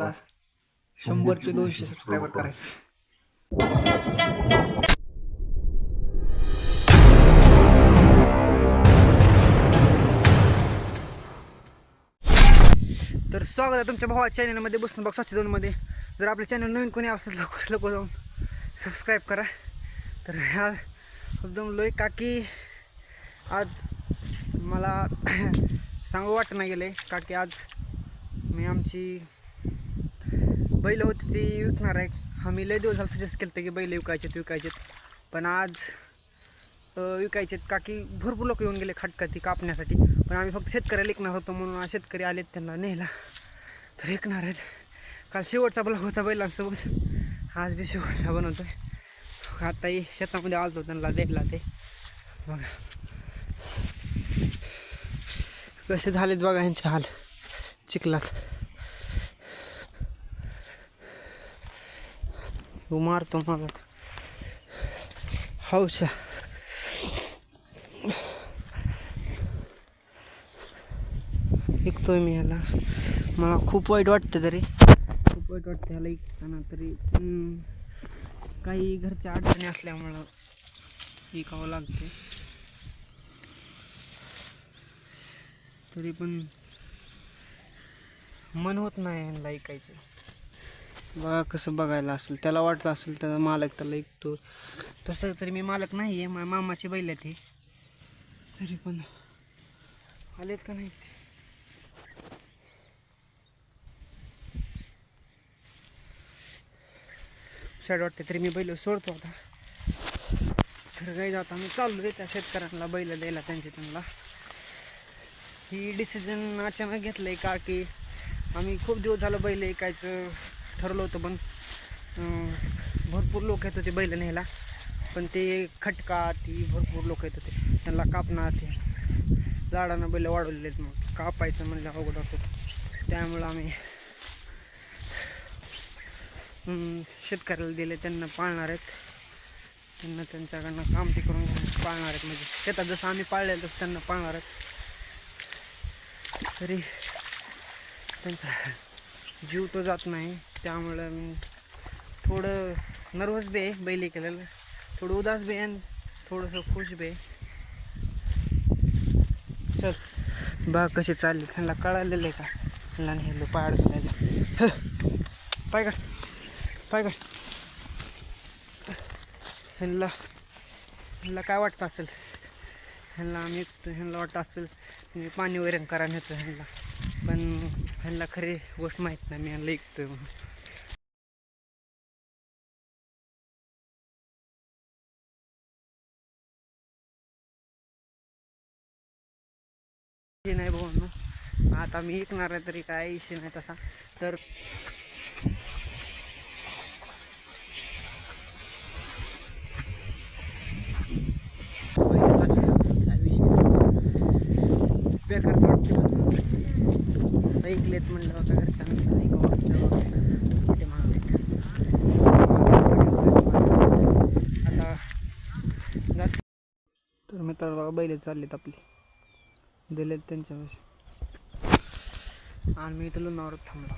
शंभरचे दोनशे सबस्क्रायबर करायचे. तर स्वागत आहे तुमच्या भावा चॅनलमध्ये बसून बघ सातशे दोनमध्ये जर आपल्या चॅनल नवीन कोणी असेल लवकर लवकर जाऊन सबस्क्राईब करा. तर ह्या एकदम लोय काकी आज मला सांगू वाटत नाही गेले काकी आज मी आमची बैल होती ती विकणार आहे. आम्ही लय दिवस झालं सजेस्ट केलं की बैल विकायचेत विकायचेत. पण आज विकायचेत. का काकी भरपूर लोक येऊन गेले खटकाती कापण्यासाठी. पण आम्ही फक्त शेतकऱ्याला विकणार होतो म्हणून शेतकरी आलेत त्यांना नेला तर विकणार आहेत. काल शेवटचा ब्लॉक होता बैलांसोबत. आज बी शेवटचा बनवतो आहे आताही शेतामध्ये आलतो त्यांना देखला ते. बघा. कसे झालेत बघा यांचे हाल. चिखलात. तू मारतो मला हौशा ऐकतोय मी ह्याला मला खूप वाईट वाटतं तरी खूप वाईट वाटतं ह्याला ऐकताना तरी काही घरच्या अडचणी असल्यामुळं ऐकावं लागते तरी पण मन होत नाही ह्यांना ऐकायचं बघा कसं बघायला असेल त्याला वाटतं असेल त्याचा मालक त्याला ऐकतो. तसं तरी मी मालक नाही आहे माझ्या मामाची बैल ते तरी पण आलेत का नाही ते? साईड वाटते तरी मी बैल सोडतो आता. तर काही जाता मी चालू दे त्या शेतकऱ्यांना बैल द्यायला त्यांचे त्यांना. ही डिसिजन अचानक घेतलं आहे का की आम्ही खूप दिवस झालं बैल ऐकायचं. ठरवलं होतं पण भरपूर लोक येत होते बैल न्यायला. पण ते खटका ती भरपूर लोक येत होते. त्यांना कापणार ते. लाडानं बैल वाढवलेले आहेत मग. कापायचं म्हणलं अवघड होतं त्यामुळं आम्ही शेतकऱ्याला दिले. त्यांना पाळणार आहेत. त्यांना त्यांच्याकडनं काम ते करून पाळणार आहेत. म्हणजे शेतात जसं आम्ही पाळले तसं त्यांना पाळणार आहेत. तरी त्यांचा जीव तो जात नाही. त्यामुळं मी थोडं नर्वस बी आहे बैली केलेलं थोडं उदास बी आहे आणि थोडंसं खुश बी. आहे चल. बा कसे चालले? त्यांना कळालेलं आहे का? त्यांना हे पाय अडकल्याचं पाय पायगड पाय ह्यांना ह्यांना काय वाटतं असेल? ह्यांना आम्ही ह्यांना वाटतं असेल मी पाणी वैरण करा नेतो ह्यांना पण ह्यांना खरी गोष्ट माहीत नाही मी ह्यांना ऐकतोय म्हणून. हे नाही भाऊ आता मी ऐकणार आहे तरी काय इशू नाही तसा. तर विषय बेकार तर वाटते पण ऐकलेत म्हणलं होतं घरच्यांना ऐकावं वाटलं किती म्हणालेत आता तर मित्र बघा बैल चाललेत आपली. दिलेत त्यांच्या आणि मी इथं लोणावर थांबलो.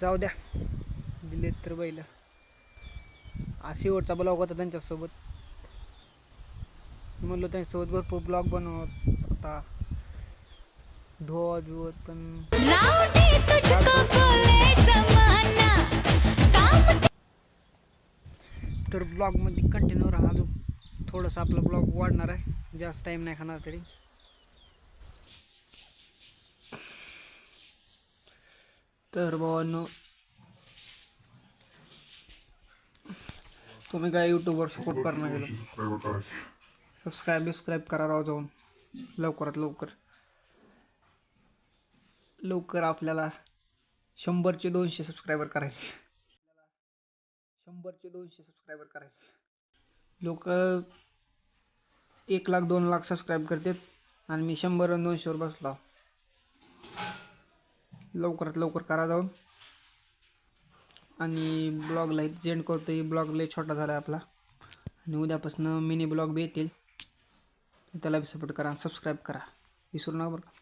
जाऊ द्या. दिलेत तर बैल. आज शेवटचा ब्लॉग होता त्यांच्यासोबत. म्हणलो त्यांच्यासोबत भरपूर ब्लॉग बनवत होता. धुवत धुवत पण तर ब्लॉगमध्ये कंटिन्यू राहा अजून. थोडंसं आपला ब्लॉग वाढणार आहे. जास्त टाईम नाही खाणार तरी. तर भावांनो तुम्ही काय यूट्यूबवर सपोर्ट करणार गेलो सबस्क्राईब बिस्क्राईब करा राव जाऊन. लवकरात लवकर. लवकर आपल्याला शंभरचे दोनशे सबस्क्रायबर करायचे. शंभरचे दोनशे सबस्क्रायबर करायचे. लोक एक लाख दोन लाख सबस्क्राईब करतात आणि मी शंभर दोनशेवर बसलो लवकरात लवकर करा जाऊन. आणि ब्लॉगला जेंड करतो ब्लॉग लय छोटा झाला आहे आपला. आणि उद्यापासून मिनी ब्लॉग बी येतील. त्याला बी सपोर्ट करा सबस्क्राईब करा. विसरू नका बरं का.